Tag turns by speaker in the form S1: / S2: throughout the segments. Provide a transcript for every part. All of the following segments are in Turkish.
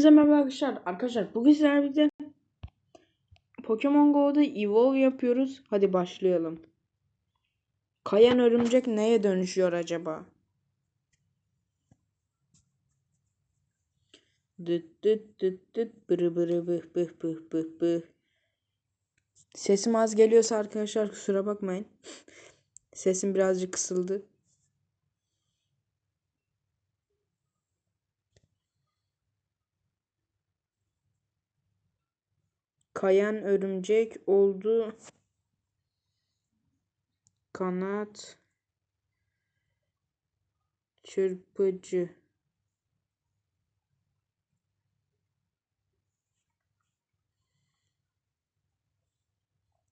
S1: Herkese merhaba arkadaşlar. Arkadaşlar bugün sizlerle birlikte Pokemon Go'da Evolve yapıyoruz. Hadi başlayalım. Kayan örümcek neye dönüşüyor acaba? Dıt dıt dıt dıt bırı bırı bıh bıh bıh bıh bıh. Sesim az geliyorsa arkadaşlar kusura bakmayın. Sesim birazcık kısıldı. Kayan örümcek oldu. Kanat çırpıcı.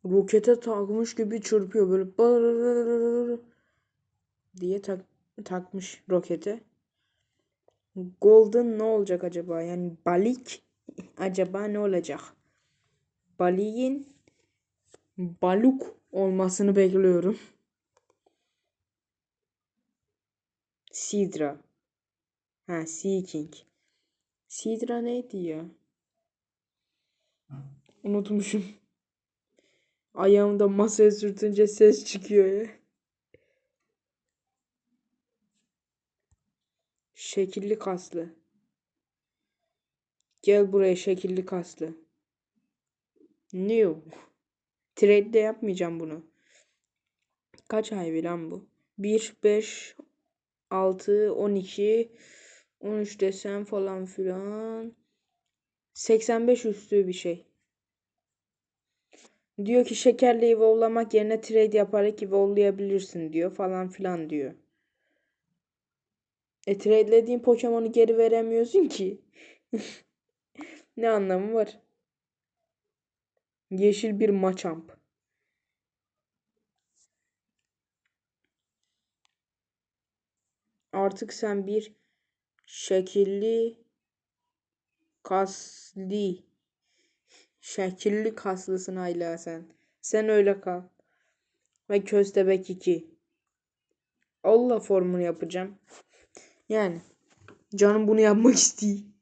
S1: Rokete takmış gibi çırpıyor böyle diye tak, takmış rokete. Golden ne olacak acaba? Yani balik acaba ne olacak? Baliğin baluk olmasını bekliyorum. Sidra. Ha, Sea King. Sidra neydi ya? Unutmuşum. Ayağımda masaya sürtünce ses çıkıyor ya. Şekilli kaslı. Gel buraya şekilli kaslı. New. Trade'de yapmayacağım bunu. Kaç ay lan bu? 1, 5, 6, 12, 13 desem falan filan. 85 üstü bir şey. Diyor ki şekerli evolvlamak yerine trade yaparak evolvlayabilirsin diyor falan filan diyor. E tradelediğin Pokemon'u geri veremiyorsun ki. ne anlamı var? Yeşil bir Machamp. Artık sen bir şekilli kaslı şekilli kaslısın hala sen. Sen öyle kal. Ve köstebek 2. Allah formunu yapacağım. Yani canım bunu yapmak istiyor.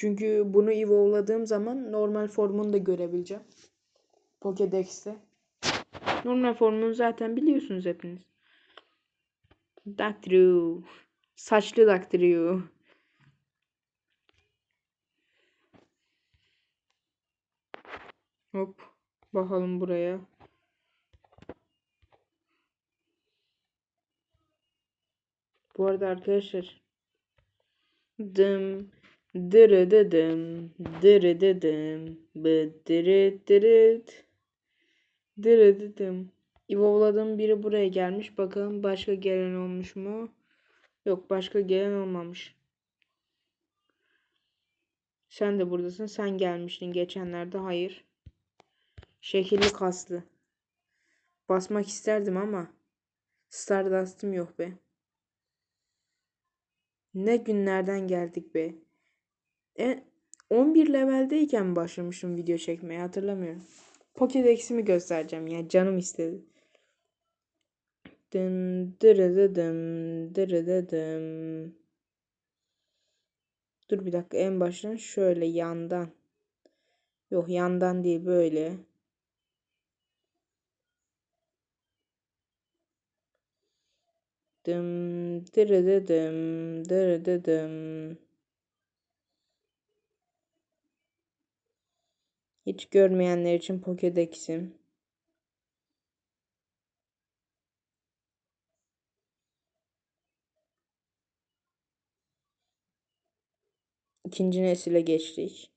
S1: Çünkü bunu evolve'ladığım zaman normal formunu da görebileceğim. Pokédex'te. Normal formunu zaten biliyorsunuz hepiniz. Doctor Saçlı Doctor Hop. Bakalım buraya. Bu arada arkadaşlar dım dırı dıdım dırı dıdım bıdırı dırıt dırı dıdım Evolve'ladığım biri buraya gelmiş. Bakalım başka gelen olmuş mu? Yok başka gelen olmamış. Sen de buradasın. Sen gelmiştin geçenlerde. Hayır. Şekilli kaslı. Basmak isterdim ama Stardust'ım yok be. Ne günlerden geldik be. E, 11 leveldeyken başlamışım video çekmeye hatırlamıyorum. Pokédex'imi göstereceğim ya canım istedi. Dın dırıdıdım dırıdıdım. Dur bir dakika en baştan şöyle yandan. Yok yandan değil böyle. Dım dırıdıdım dırıdıdım. Hiç görmeyenler için Pokédex'im. İkinci nesile geçtik.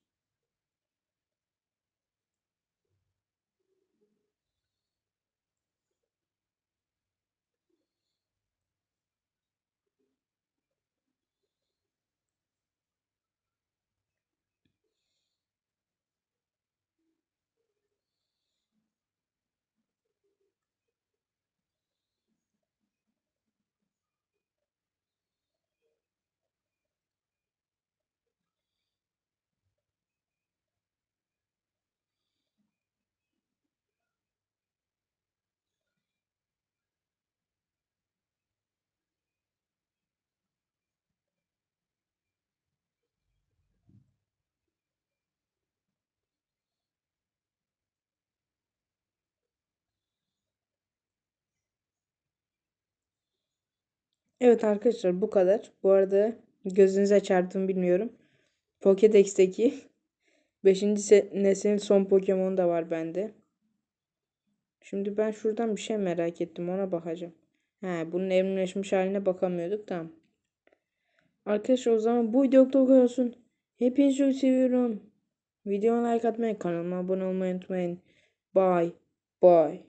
S1: Evet arkadaşlar bu kadar. Bu arada gözünüze çarptım bilmiyorum. Pokédex'teki 5. neslin son Pokemon da var bende. Şimdi ben şuradan bir şey merak ettim. Ona bakacağım. He, bunun evrimleşmiş haline bakamıyorduk. Tamam. Arkadaşlar o zaman bu video bu kadar olsun. Hepinizi çok seviyorum. Videoma like atmayı, kanalıma abone olmayı unutmayın. Bye. Bye.